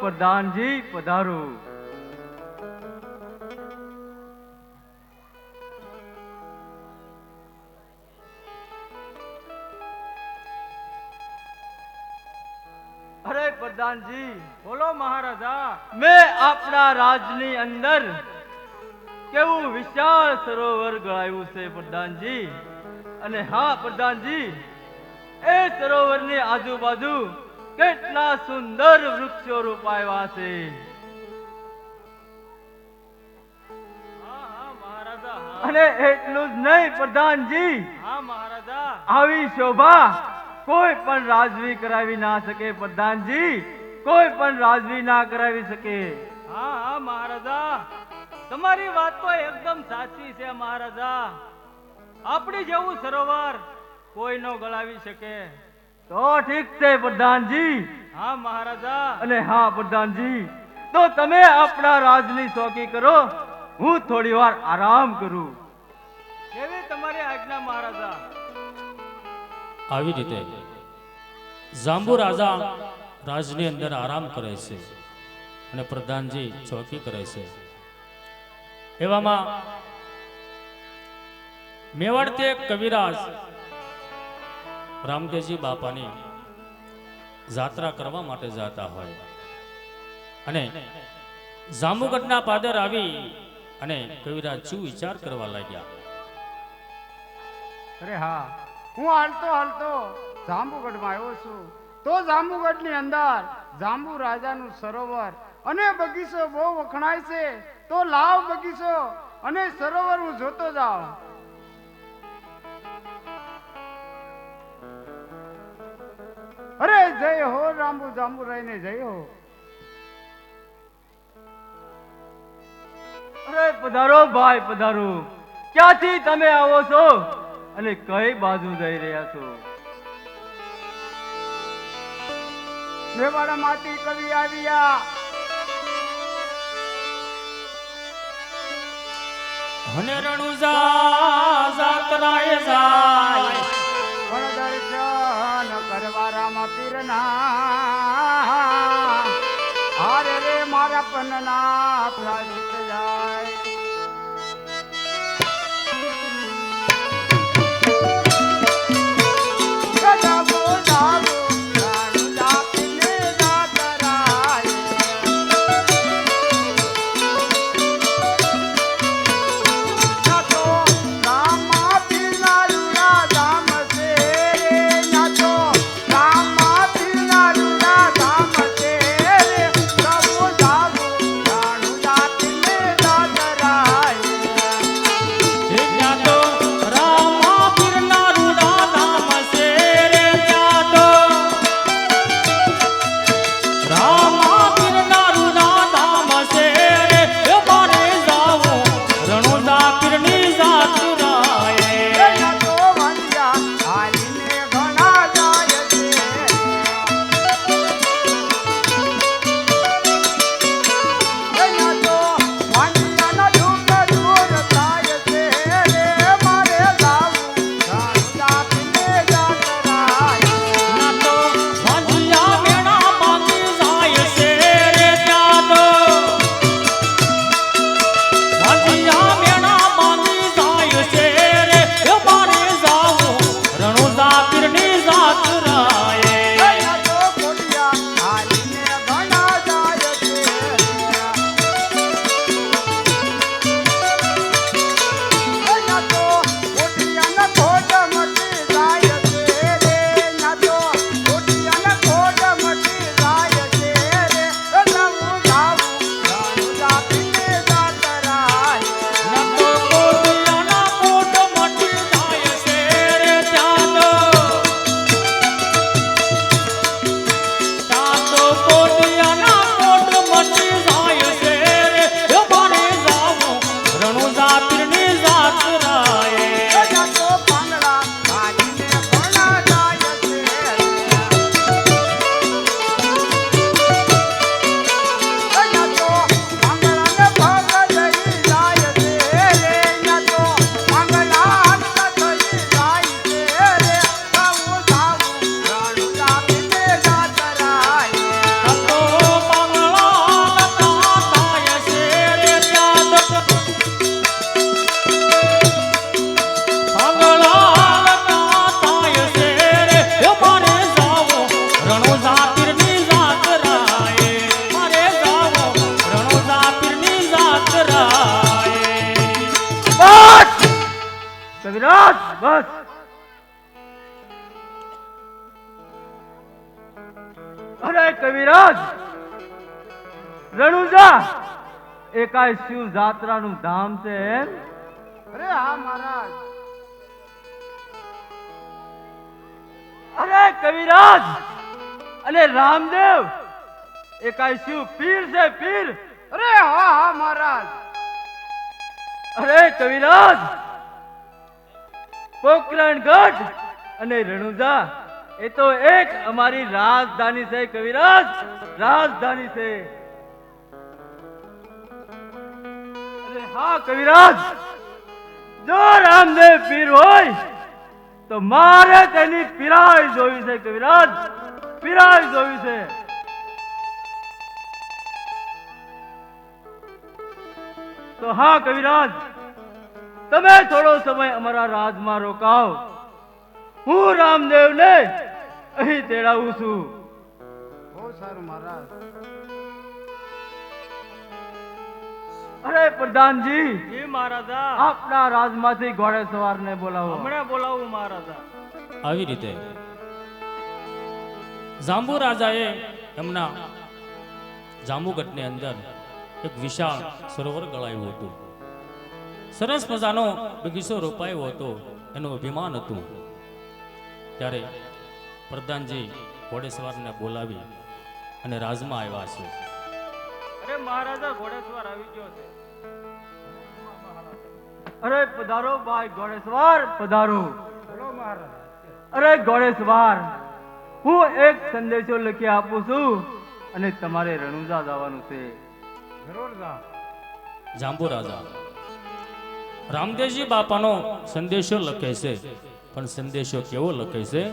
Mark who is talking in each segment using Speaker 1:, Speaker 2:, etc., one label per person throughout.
Speaker 1: પ્રધાનજી, પધારો. અરે પ્રધાનજી,
Speaker 2: બોલો મહારાજા.
Speaker 1: મેં આપણા રાજની અંદર કેવું વિશાળ સરોવર ગળાયું છે પ્રધાનજી. અને હા, પ્રધાનજી, એ સરોવરની આજુબાજુ કેટલા સુંદર વૃક્ષો રોપાયા છે. અને એટલું જ નહીં, પ્રધાનજી. આવી શોભા કોઈ પણ રાજવી કરાવી ના શકે, પ્રધાનજી. કોઈ પણ રાજવી ના કરાવી શકે.
Speaker 2: હા હા મહારાજા તમારી વાત તો એકદમ સાચી છે, મહારાજા. આપણી જેવું સરોવર કોઈ ન ગળાવી શકે.
Speaker 1: તો ઠીક છે પ્રધાનજી.
Speaker 2: હા મહારાજા.
Speaker 1: અને હા પ્રધાનજી. તો તમે આપણા રાજની ચોકી કરો. હું થોડી વાર આરામ કરું.
Speaker 2: કેવી તમારી આજ્ઞા મહારાજા?
Speaker 3: આવી રીતે જાંબુ રાજા રાજની અંદર આરામ કરે છે અને પ્રધાનજી ચોકી કરે છે. એવામાં મેવાડ એક કવિરાજ રામદેવજી બાપાની જાત્રા કરવા માટે જતા હોય. અને જામુગઢના પાદર આવી અને કવિરાજ શું વિચાર કરવા લાગ્યા?
Speaker 4: અરે હા, હું હાલતો હાલતો જાંબુગઢમાં આવ્યો છું. તો જાંબુગઢની અંદર જાંબુ રાજાનું સરોવર અને બગીચો બહુ વખણાય છે. તો લાવ બગીચો અને સરોવર હું જોતો જાઉં. અરે જય હો રામુ જાંબુરાય ને જય હો.
Speaker 1: અરે પધારો ભાઈ પધારો. ક્યાંથી તમે આવો છો? અને કઈ બાજુ જઈ રહ્યા છો?
Speaker 4: મેવાડામાંથી કવિ આવ્યા
Speaker 3: અને રણુજા જાતરાય જાય.
Speaker 4: પણ દર્શન કરવા રામ પીરના હારે રે મારા પનના પ્રાજિત જાય
Speaker 1: કવિરાજ બસ અરે કવિરાજ! રણુજા! એકાય શિવ જાત્રાનું ધામ છે એમ?
Speaker 4: અરે હા મહારાજ.
Speaker 1: અરે કવિરાજ! અને રામદેવ! એકાય શિવ પીર છે પીર!
Speaker 4: અરે હા હા મહારાજ.
Speaker 1: અરે કવિરાજ! પોકરણગઢ અને રણુદા એ તો એક અમારી રાજધાની છે કવિરાજ, રાજધાની છે. અરે હા કવિરાજ, જો રામદેવ પીર હોય, તો મારે તેની પીરાય જોવી છે કવિરાજ, પીરાય જોવી છે. તો હા કવિરાજ તમે થોડો સમય અમારા રાજમાં રોકાવ. હું રામદેવને અહીં તેડાવું છું.
Speaker 4: બહુ સારું મહારાજ.
Speaker 1: અરે પ્રધાનજી
Speaker 2: જી મહારાજા.
Speaker 1: આપના રાજમાંથી ઘોડે સવારને બોલાવો.
Speaker 2: હમણાં બોલાવું મહારાજા.
Speaker 3: આવી રીતે જાંબુ રાજાએ એમના જાંબુગઢની અંદર એક વિશાળ સરોવર ગળાયું હતું. સરસ મજાનો બગીચો રોપાયો હતો એનું અભિમાન હતું. ત્યારે પ્રધાનજી ઘોડેસવારને બોલાવી અને રાજમાં આવ્યા છે.
Speaker 2: અરે મહારાજા ઘોડેસવાર આવી ગયો છે.
Speaker 1: અરે પધારો ભાઈ ઘોડેસવાર પધારો. અરે ઘોડેસવાર હું એક સંદેશો લખી આપું છું અને તમારે રણુજા જવાનું છે.
Speaker 4: જરૂર જા.
Speaker 3: જાંબુ રાજા રામદેવજી બાપાનો સંદેશો લખે છે. પણ સંદેશો કેવો લખે છે?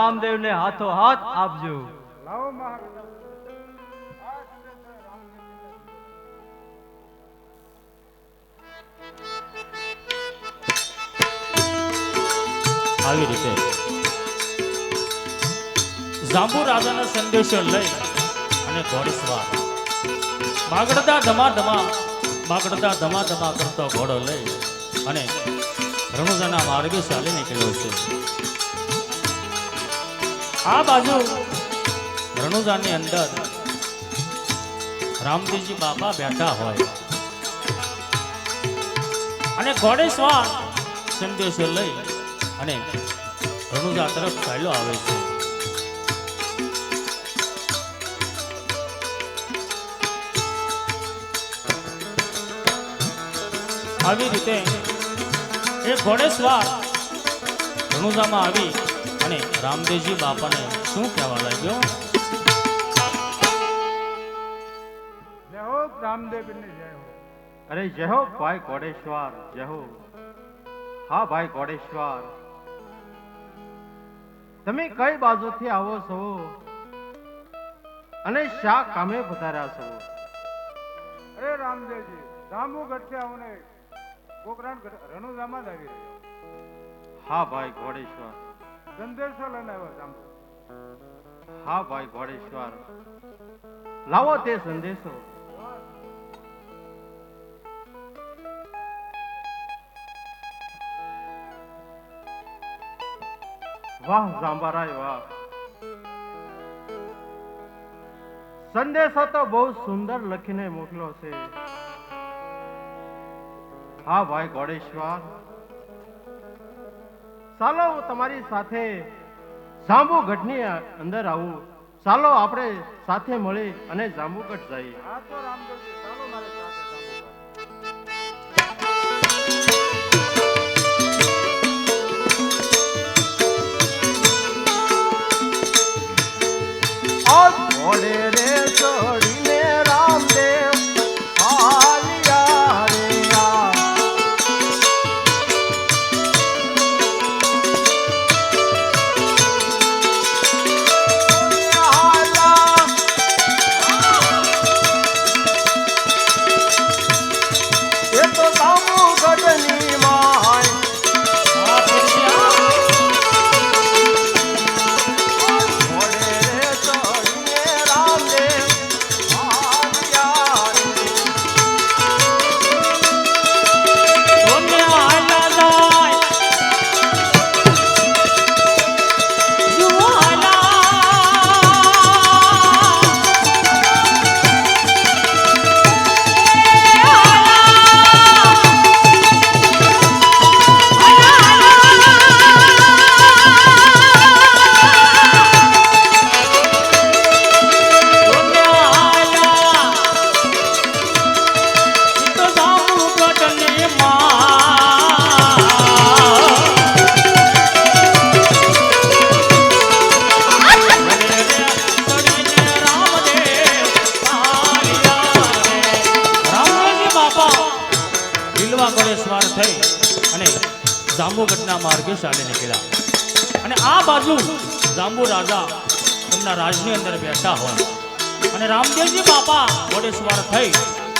Speaker 1: રામદેવને હાથો હાથ આપજો.
Speaker 3: આવી રીતે. જાંબુ રાજાનો સંદેશો લઈ અને ઘોડેસવાર માગડતા ધમા ધમા, માગડતા ધમા ધમા કરતો ઘોડો લઈ અને રણુજાના માર્ગે ચાલી નીકળ્યો છે. આ બાજુ રણુજાની અંદર રામજીજી બાપા બેઠા હોય. અને ઘોડેસવાર સંદેશો લઈ અને રણુજા તરફ ચાલ્યો આવે છે. આવી રીતે એ ઘોડેસવાર રણુજામાં આવી અને રામદેવજી બાપાને શું કહેવા લાગ્યો?
Speaker 5: જય હો રામદેવની જય હો.
Speaker 6: અરે જય હો ભાઈ કોડેશ્વર જય હો. હા ભાઈ કોડેશ્વર. તમે કઈ બાજુથી આવો છો? અને શા કામે પધાર્યા છો?
Speaker 5: અરે રામદેવજી રામુ થી આવને કોકરાન રણુજામાં જ આવી રહ્યો.
Speaker 6: હા ભાઈ ઘોડેશ્વર
Speaker 5: સંદેશો લઈને આવ્યો જાંબુ
Speaker 6: હા ભાઈ ઘોડેશ્વર લાવો તે સંદેશો. વાહ, જાંબારાય વાહ. સંદેશો તો બહુ સુંદર લખીને મોકલો છે. હા ભાઈ ઘોડેશ્વર ચાલો હું તમારી સાથે જાંબુગઢની અંદર આવું. ચાલો આપણે સાથે મળી અને જાંબુગઢ જઈએ. જાંબુગઢના
Speaker 3: માર્ગે ચાલી નીકળ્યા. અને આ બાજુ જાંબુ રાજા એમના રાજની અંદર બેઠા હોય. અને રામદેવજી બાપા વડે સવાર થઈ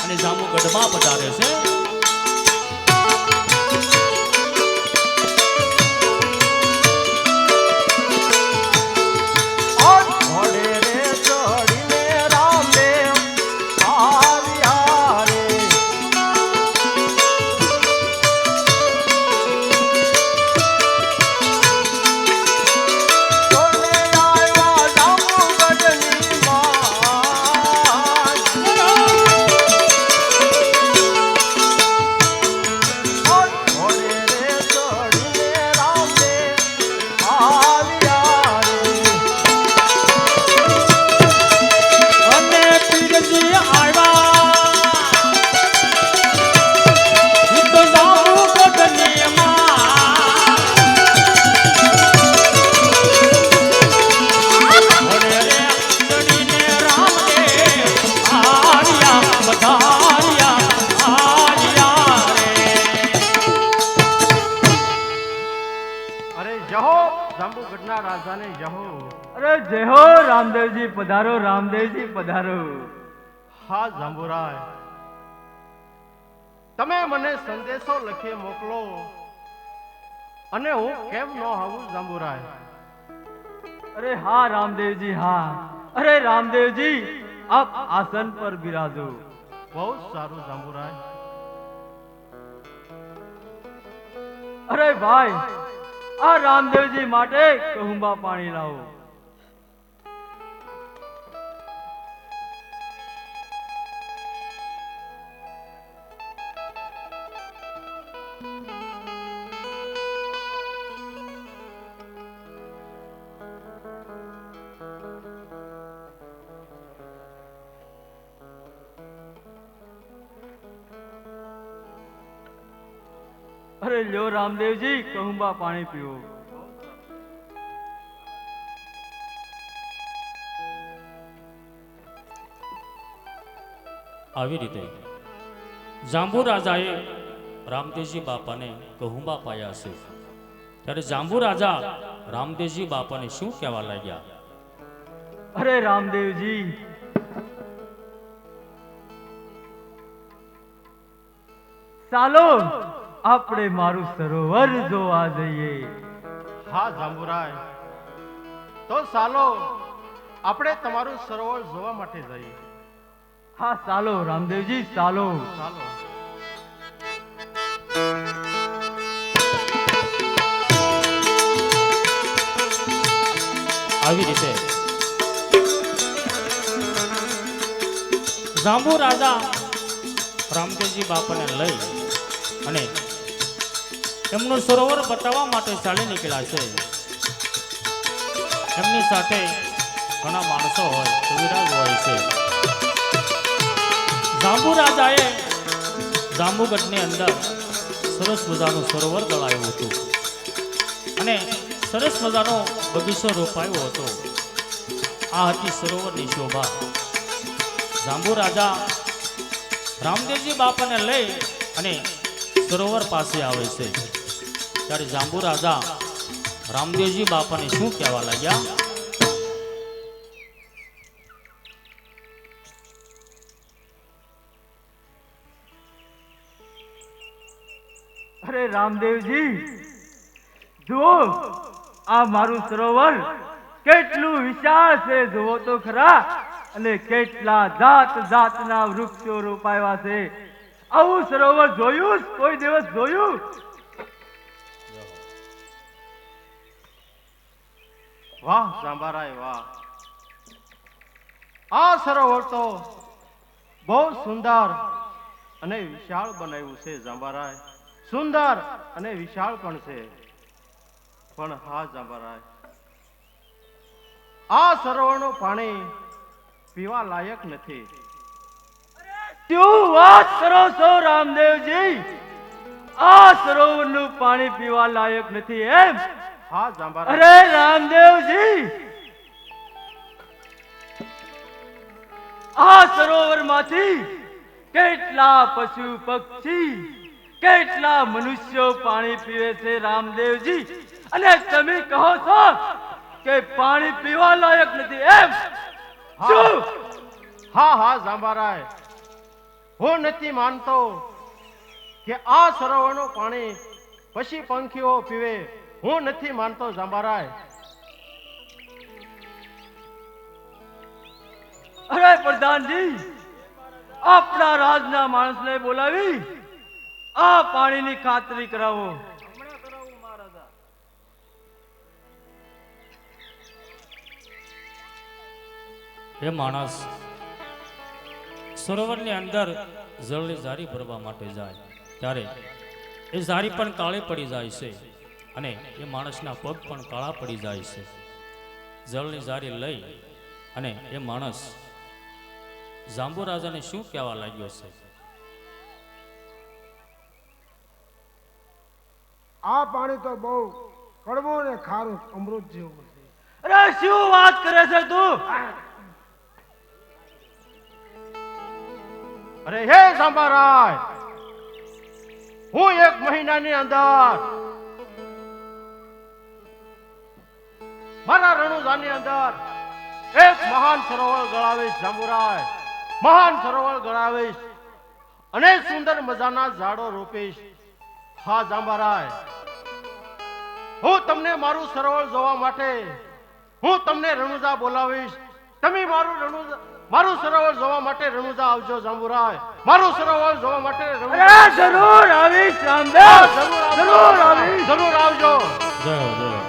Speaker 3: અને જાંબુગઢમાં પધારે છે.
Speaker 6: જહો જાંબુગઢના રાજાને જહો.
Speaker 1: અરે જહો રામદેવજી પધારો રામદેવજી પધારો.
Speaker 6: હા જાંબુરાય. તમે મને સંદેશો લખી મોકલો અને હું કેમ ન આવું જાંબુરાય?
Speaker 1: અરે હા રામદેવજી હા. અરે રામદેવજી આપ આસન પર બિરાજો.
Speaker 6: બહુ સારું જાંબુરાય.
Speaker 1: અરે ભાઈ આ રામદેવજી માટે કહુંબા પાણી લાવો. અરે લ્યો રામદેવજી કહુંબા પાણી પીવો
Speaker 3: આવી રીતે જાંબુ રાજાએ રામદેવજી બાપાને કહુંબા પાયા છે ત્યારે જાંબુ રાજા રામદેવજી બાપાને શું કહેવા લાગ્યા?
Speaker 1: અરે રામદેવજી ચાલો. આપણે મારું સરોવર જોવા જઈએ.
Speaker 6: હા જાંબુરાય. તો ચાલો આપણે તમારું સરોવર જોવા માટે જઈએ.
Speaker 1: હા ચાલો રામદેવજી ચાલો.
Speaker 6: ચાલો.
Speaker 3: આવી રીતે. જાંબુ રાજા રામદેવજી બાપાને લઈ અને એમનું સરોવર બતાવવા માટે ચાલી નીકળ્યા છે. એમની સાથે ઘણા માણસો હોય કવિરાજ હોય છે. જાંબુ રાજાએ જાંબુગઢની અંદર સરસ મજાનું સરોવર ગળાયું હતું. અને સરસ મજાનો બગીચો રોપાયો હતો. આ હતી સરોવરની શોભા. જાંબુ રાજા રામદેવજી બાપાને લઈ અને સરોવર પાસે આવે છે. ત્યારે જાંબુ રાજા રામદેવજી બાપાને શું કહેવા લાગ્યા?
Speaker 1: અરે રામદેવજી, જુઓ, આ મારું સરોવર કેટલું વિશાળ છે, જુઓ તો ખરા, અને કેટલા જાત જાતના વૃક્ષો રોપાયા છે. આવું સરોવર જોયું કોઈ દિવસ જોયું?
Speaker 6: વાહ સાંભારાય વાહ. આ સરોવર તો બહુ સુંદર અને વિશાળ બનાવ્યું છે જાંબારાય સુંદર અને વિશાળ પણ છે. પણ હા જાંબારાય આ સરોવરનું પાણી પીવા લાયક નથી.
Speaker 1: શું વાત કરો છો, રામદેવજી? આ સરોવરનું પાણી પીવા લાયક નથી, એમ?
Speaker 6: હા જાંબારાય
Speaker 1: અરે રામદેવજી! આ સરોવરમાંથી કેટલા પશુ પક્ષી કેટલા મનુષ્યો પાણી પીવે છે રામદેવજી? અને તમે કહો છો કે પાણી પીવા લાયક નથી એમ? શું?
Speaker 6: હા હા જાંબારાય. હું નથી માનતો કે આ સરોવરનું પાણી પશી પંખીઓ પીવે. હું નથી માનતો સાંભળાય
Speaker 1: અરે પ્રધાનજી આપણા રાજના માણસને બોલાવી આ પાણીની ખાતરી કરાવો.
Speaker 3: એ માણસ સરોવરની અંદર જળની ઝારી ભરવા માટે જાય. ત્યારે એ ઝારી પણ કાળી પડી જાય છે. અને એ માણસના પગ પણ કાળા પડી જાય છે. જળની જારી લઈ અને એ માણસ જાંબુ રાજાને શું કહેવા લાગ્યો છે?
Speaker 7: આ પાણી તો બહુ કડવું ને ખારું અમૃત જેવું છે.
Speaker 1: અરે શું વાત કરે છે તું?
Speaker 6: અરે હે જાંબારાય હું એક મહિનાની અંદર મારા રણુજાની અંદર એક મહાન સરોવર ગળાવીશ જાંબુરાય. મહાન સરોવર ગળાવીશ. અને સુંદર મજાના ઝાડો રોપીશ. હા જાંબારાય. હું તમને મારું સરોવર જોવા માટે હું તમને રણુજા બોલાવીશ. તમે મારું રણુજા મારું સરોવર જોવા માટે રણુજા આવજો જાંબુરાય. મારું સરોવર જોવા માટે જરૂર
Speaker 1: આવીશ જરૂર આવીશ. જરૂર